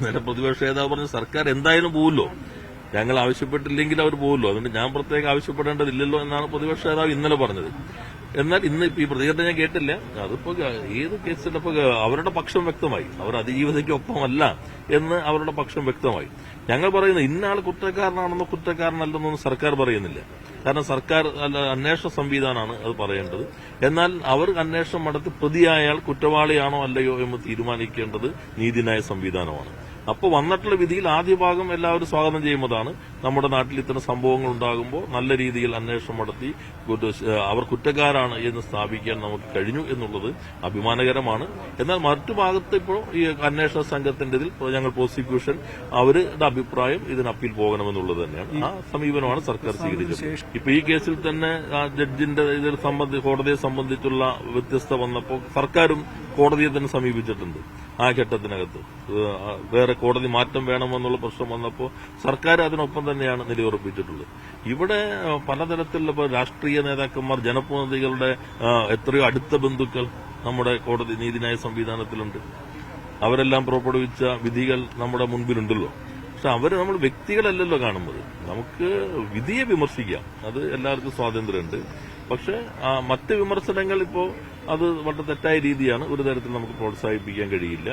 ഇന്നലെ പ്രതിപക്ഷ നേതാവ് പറഞ്ഞ സർക്കാർ എന്തായാലും പോവുമല്ലോ. ഞങ്ങൾ ആവശ്യപ്പെട്ടില്ലെങ്കിൽ അവർ പോവുമല്ലോ. അതുകൊണ്ട് ഞാൻ പ്രത്യേകം ആവശ്യപ്പെടേണ്ടതില്ലല്ലോ എന്നാണ് പ്രതിപക്ഷ നേതാവ് ഇന്നലെ പറഞ്ഞത്. എന്നാൽ ഇന്ന് ഈ പ്രതികരണം ഞാൻ കേട്ടില്ല. അതിപ്പോ ഏത് കേസിലിപ്പോ അവരുടെ പക്ഷം വ്യക്തമായി. അവർ അതിജീവിതയ്ക്കൊപ്പമല്ല എന്ന് അവരുടെ പക്ഷം വ്യക്തമായി. ഞങ്ങൾ പറയുന്നത് ഇന്നാൾ കുറ്റക്കാരനാണെന്നോ കുറ്റക്കാരനല്ലെന്നൊന്നും സർക്കാർ പറയുന്നില്ല. കാരണം സർക്കാർ അന്വേഷണ സംവിധാനമാണ് അത് പറയേണ്ടത്. എന്നാൽ അവർ അന്വേഷണം നടത്തി പ്രതിയായാൽ കുറ്റവാളിയാണോ അല്ലയോ എന്ന് തീരുമാനിക്കേണ്ടത് നീതിന്യായ സംവിധാനമാണ്. അപ്പോൾ വന്നിട്ടുള്ള വിധിയിൽ ആദ്യ ഭാഗം എല്ലാവരും സ്വാഗതം ചെയ്യുന്നതാണ്. നമ്മുടെ നാട്ടിൽ ഇത്തരം സംഭവങ്ങൾ ഉണ്ടാകുമ്പോൾ നല്ല രീതിയിൽ അന്വേഷണം നടത്തി അവർ കുറ്റക്കാരാണ് എന്ന് സ്ഥാപിക്കാൻ നമുക്ക് കഴിഞ്ഞു എന്നുള്ളത് അഭിമാനകരമാണ്. എന്നാൽ മറ്റു ഭാഗത്ത് ഇപ്പോൾ ഈ അന്വേഷണ സംഘത്തിന്റെ ഇതിൽ ഞങ്ങൾ പ്രോസിക്യൂഷൻ അവരുടെ അഭിപ്രായം ഇതിന് അപ്പീൽ പോകണമെന്നുള്ളത് തന്നെയാണ്. ആ സമീപനമാണ് സർക്കാർ സ്വീകരിച്ചത്. ഇപ്പൊ ഈ കേസിൽ തന്നെ ജഡ്ജിന്റെ ഇതിൽ സംബന്ധി കോടതിയെ സംബന്ധിച്ചുള്ള വ്യത്യസ്ത വന്നപ്പോൾ സർക്കാരും കോടതിയെ തന്നെ സമീപിച്ചിട്ടുണ്ട് ആ ഘട്ടത്തിനകത്ത്. വേറെ കോടതി മാറ്റം വേണമെന്നുള്ള പ്രശ്നം വന്നപ്പോൾ സർക്കാർ അതിനൊപ്പം തന്നെയാണ് നിലയുറപ്പിച്ചിട്ടുള്ളത്. ഇവിടെ പലതരത്തിലുള്ള ഇപ്പോൾ രാഷ്ട്രീയ നേതാക്കന്മാർ ജനപ്രതിനിധികളുടെ എത്രയോ അടുത്ത ബന്ധുക്കൾ നമ്മുടെ കോടതി നീതിന്യായ സംവിധാനത്തിലുണ്ട്. അവരെല്ലാം പുറപ്പെടുവിച്ച വിധികൾ നമ്മുടെ മുൻപിലുണ്ടല്ലോ. പക്ഷെ അവർ നമ്മൾ വ്യക്തികളല്ലല്ലോ കാണുന്നത്. നമുക്ക് വിധിയെ വിമർശിക്കാം. അത് എല്ലാവർക്കും സ്വാതന്ത്ര്യമുണ്ട്. പക്ഷെ മറ്റ് വിമർശനങ്ങൾ ഇപ്പോൾ അത് വളരെ തെറ്റായ രീതിയാണ്. ഒരു തരത്തിൽ നമുക്ക് പ്രോത്സാഹിപ്പിക്കാൻ കഴിയില്ല.